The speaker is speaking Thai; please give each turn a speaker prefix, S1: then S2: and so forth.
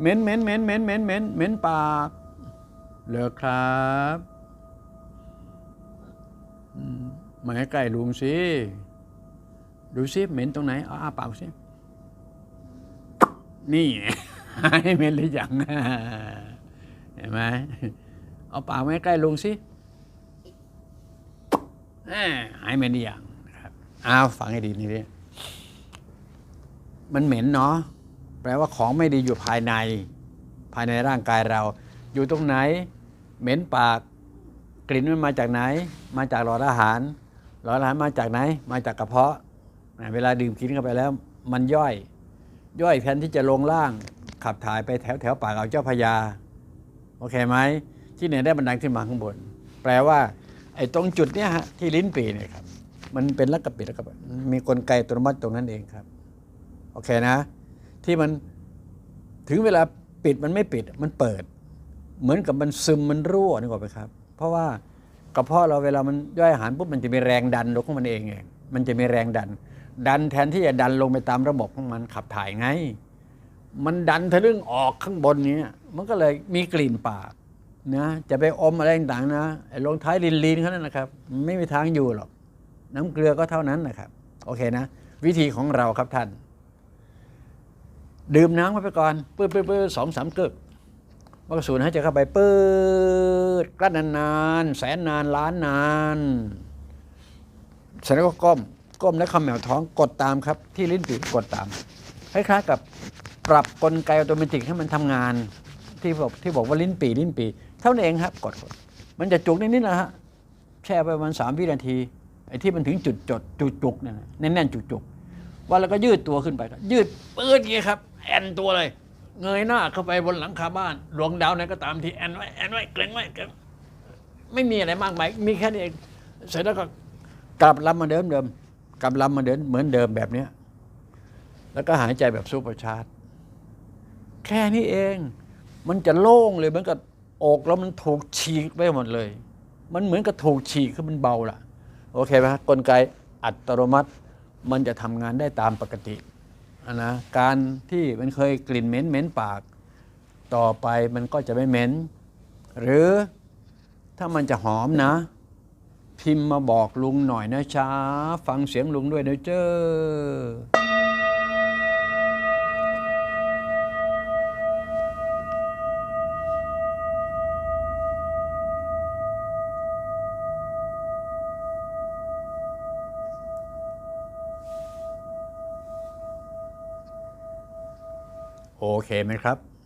S1: เหม็นเหม็นเหม็นเหม็นเหม็นเหม็นเหม็นปากเหลือครับอืมมาใกล้ลุงสิ ดูสิเหม็นตรงไหนเอาอ้าปากสิ นี่ให้เหม็นหรือยังเห็นไหมเอาปากมาใกล้ลุงสิหายเหม็นหรือยังครับอ้าวฟังให้ดีนี่ดิมันเหม็นเนาะ แปลว่าของไม่ดีอยู่ภายใน ภายในร่างกายเรา อยู่ตรงไหน เหม็นปาก กลิ่นมันมาจากไหน มาจากหลอดอาหาร หลอดอาหารมาจากไหน มาจากกระเพาะ เวลาดื่มกินเข้าไปแล้ว มันย่อย ย่อยแทนที่จะลงล่าง ขับถ่ายไปแถวแถวปากเอาเจ้าพยา โอเคไหม ที่ไหนได้บันดังขึ้นมาข้างบน แปลว่า ไอ้ตรงจุดเนี้ยฮะที่ลิ้นปีเนี่ยครับ มันเป็นลักกระปิดลักกระปิดมีกลไกอัตโนมัติตรงนั้นเองครับ โอเคนะ ที่มันถึงเวลาปิดมันไม่ปิดมันเปิด เหมือนกับมันซึมมันรั่วนึกออกไหมครับ เพราะว่ากระเพาะเราเวลามันย่อยอาหารปุ๊บมันจะมีแรงดันลงของมันเองเองมันจะมีแรงดัน ดันแทนที่จะดันลงไปตามระบบของมันขับถ่ายไง มันดันทะลึ่งออกข้างบนเนี้ยมันก็เลยมีกลิ่นปากนะจะไปอมอะไรต่างๆนะไอ้ลงท้ายลินลินเขานั่นนะครับ ไม่มีทางอยู่หรอก น้ำเกลือก็เท่านั้นนะครับ โอเคนะ วิธีของเราครับท่าน ดื่มน้ำเข้าไปก่อนปื้ดปื้ดปื้ดสองสามกึกมันก็สูดให้ใจเข้าไปปื้ดกลั้นนานๆแสนนานล้านนานเสร็จแล้วก็ก้มก้มแล้วเขมแมวท้องกดตามครับ ที่ลิ้นปีกดตามคล้ายๆกับปรับกลไกอัตโนมัติให้มันทำงาน ที่บอกที่บอกว่าลิ้นปีลิ้นปี เท่านั้นเองครับ กดมันจะจุกนิดๆนะฮะแช่ไปประมาณสามวินาทีไอ้ที่มันถึงจุดจดจุดจุกเนี่ยแน่นๆจุกจุกๆว่าแล้วก็ยืดตัวขึ้นไป ยืดปื้ดอย่างนี้ครับ แอนตัวเลย เงยหน้าเข้าไปบนหลังคาบ้านดวงดาวไหนก็ตามที่แอนไว้แอนไว้เกรงไว้เกรงไม่มีอะไรมากมายมีแค่นี้เองเสร็จแล้วก็กลับลำมาเดิมเดิมกลับลำมาเดิมเหมือนเดิมแบบเนี้ยแล้วก็หายใจแบบซูเปอร์ชาร์จแค่นี้เอง มันจะโล่งเลยเหมือนกับอกแล้วมันถูกฉีกไปหมดเลย มันเหมือนกับถูกฉีกคือมันเบาล่ะ โอเคไหมกลไกอัตโนมัติ มันจะทำงานได้ตามปกติ นะการที่มันเคยกลิ่นเหม็นเหม็นปาก ต่อไปมันก็จะไม่เหม็น หรือถ้ามันจะหอมนะ พิมพ์มาบอกลุงหน่อยนะช้า ฟังเสียงลุงด้วยนะเจ้อ โอเคไหมครับ